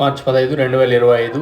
మార్చి పదహైదు రెండు వేల ఇరవై ఐదు.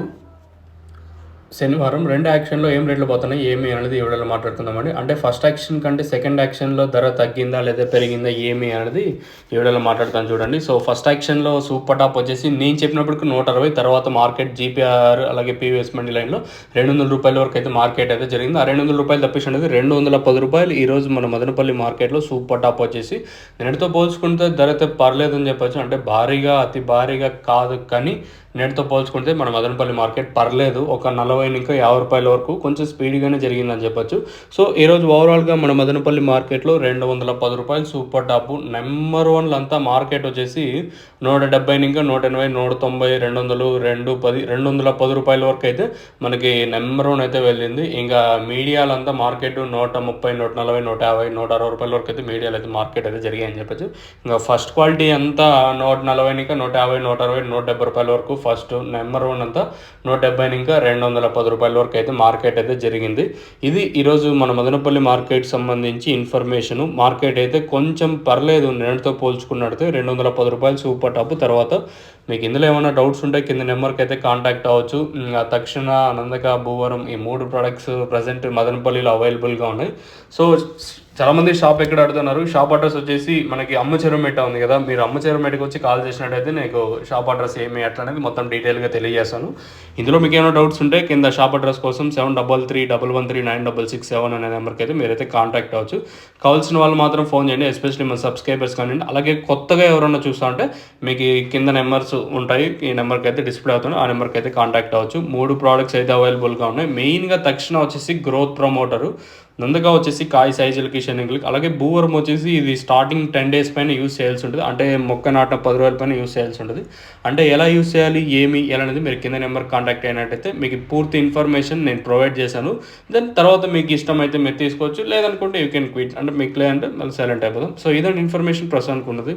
శనివారం రెండు యాక్షన్లో ఏం రేట్లు పోతున్నాయి ఏమి అనేది ఈ వీడియోలో మాట్లాడుకుందామండి. అంటే ఫస్ట్ యాక్షన్ కంటే సెకండ్ యాక్షన్లో ధర తగ్గిందా లేదా పెరిగిందా ఏమి అనేది ఈ వీడియోలో మాట్లాడుతాను చూడండి. సో ఫస్ట్ యాక్షన్లో సూపర్ టాప్ వచ్చేసి నేను చెప్పినప్పటికి నూట అరవై తర్వాత మార్కెట్ జీపీఆర్ అలాగే పీవీఎస్ మండి లైన్లో రెండు వందల రూపాయల వరకు అయితే మార్కెట్ అయితే జరిగింది. ఆ రెండు వందల రూపాయలు తప్పించినది రెండు వందల పది రూపాయలు. ఈ రోజు మన మదనపల్లి మార్కెట్లో సూపర్ టాప్ వచ్చేసి నేటితో పోల్చుకుంటే ధర అయితే పర్లేదని చెప్పొచ్చు. అంటే భారీగా అతి భారీగా కాదు కానీ నేటితో పోల్చుకుంటే మన మదనపల్లి మార్కెట్ పర్లేదు. ఒక నలభై ఇంకా యాభై రూపాయల వరకు కొంచెం స్పీడ్గానే జరిగిందని చెప్పొచ్చు. సో ఈరోజు ఓవరాల్గా మన మదనపల్లి మార్కెట్లో రెండు వందల పది రూపాయలు సూపర్ టాప్ నెంబర్ వన్లు అంతా మార్కెట్ వచ్చేసి నూట డెబ్బై ఇంకా నూట ఎనభై నూట తొంభై రెండు వందలు రెండు పది రెండు వందల పది రూపాయల వరకు అయితే మనకి నెంబర్ వన్ అయితే వెళ్ళింది. ఇంకా మీడియాలంతా మార్కెట్ నూట ముప్పై నూట నలభై నూట యాభై నూట అరవై రూపాయల వరకు అయితే మీడియాలో అయితే మార్కెట్ అయితే జరిగాయని చెప్పొచ్చు. ఇంకా ఫస్ట్ క్వాలిటీ అంతా నూట నలభై ఇంకా నూట యాభై నూట అరవై నూట డెబ్బై రూపాయల వరకు ఫస్ట్ నెంబర్ వన్ అంతా నూట డెబ్బై ఇంకా రెండు వందల పది రూపాయల వరకు అయితే మార్కెట్ అయితే జరిగింది. ఇది ఈరోజు మన మదనపల్లి మార్కెట్ సంబంధించి ఇన్ఫర్మేషన్. మార్కెట్ అయితే కొంచెం పర్లేదు నిన్నటితో పోల్చుకున్నట్టు రెండు వందల పది రూపాయలు సూపర్ టాప్. తర్వాత మీకు ఇందులో ఏమైనా డౌట్స్ ఉంటే కింద నెంబర్కి అయితే కాంటాక్ట్ అవ్వచ్చు. తక్షణ అనందక భూవరం ఈ మూడు ప్రొడక్ట్స్ ప్రజెంట్ మదనపల్లిలో అవైలబుల్గా ఉన్నాయి. సో చాలా మంది షాప్ ఎక్కడ అడుగుతున్నారు? షాప్ అడ్రస్ వచ్చేసి మనకి అమ్మచెరుమేట ఉంది కదా. మీరు అమ్మచెరుమేటకి వచ్చి కాల్ చేసినట్టయితే నీకు షాప్ అడ్రస్ ఏమి అట్లా అనేది మొత్తం డీటెయిల్గా తెలియజేస్తాను. ఇందులో మీకు ఏమైనా డౌట్స్ ఉంటే కింద షాప్ అడ్రస్ కోసం seven double three double one three nine double six seven అనే నెంబర్కి అయితే మీరైతే కాంటాక్ట్ అవ్వచ్చు. కావాల్సిన వాళ్ళు మాత్రం ఫోన్ చేయండి ఎస్పెషల్లీ మన సబ్స్క్రైబర్స్ కానివ్వండి. అలాగే కొత్తగా ఎవరైనా చూస్తా ఉంటే మీకు కింద నెంబర్స్ ఉంటాయి. ఈ నెంబర్కి అయితే డిస్ప్లే అవుతుంది. ఆ నెంబర్కి అయితే కాంటాక్ట్ అవ్వచ్చు. మూడు ప్రోడక్ట్స్ అయితే అవైలబుల్గా ఉన్నాయి. మెయిన్గా తక్షణ వచ్చేసి గ్రోత్ ప్రమోటరు ముందుగా వచ్చేసి కాయ సైజులకి శనగలకి అలాగే భూవరం వచ్చేసి ఇది స్టార్టింగ్ టెన్ డేస్ పైన యూస్ చేయాల్సి ఉంటుంది. అంటే మొక్క నాటిన పది రోజుల పైన యూస్ చేయాల్సి ఉంటుంది. అంటే ఎలా యూస్ చేయాలి ఏమి ఎలా అనేది మీరు కింద నెంబర్ కాంటాక్ట్ అయినట్టయితే మీకు పూర్తి ఇన్ఫర్మేషన్ నేను ప్రొవైడ్ చేశాను. దెన్ తర్వాత మీకు ఇష్టం అయితే మీరు తీసుకోవచ్చు. లేదనుకుంటే యూ కెన్ క్విట్ అంటే మీకు లేదంటే మళ్ళీ సైలెంట్ అయిపోదాం. సో ఇదండి ఇన్ఫర్మేషన్ ప్రస్తుతానికి ఉన్నది.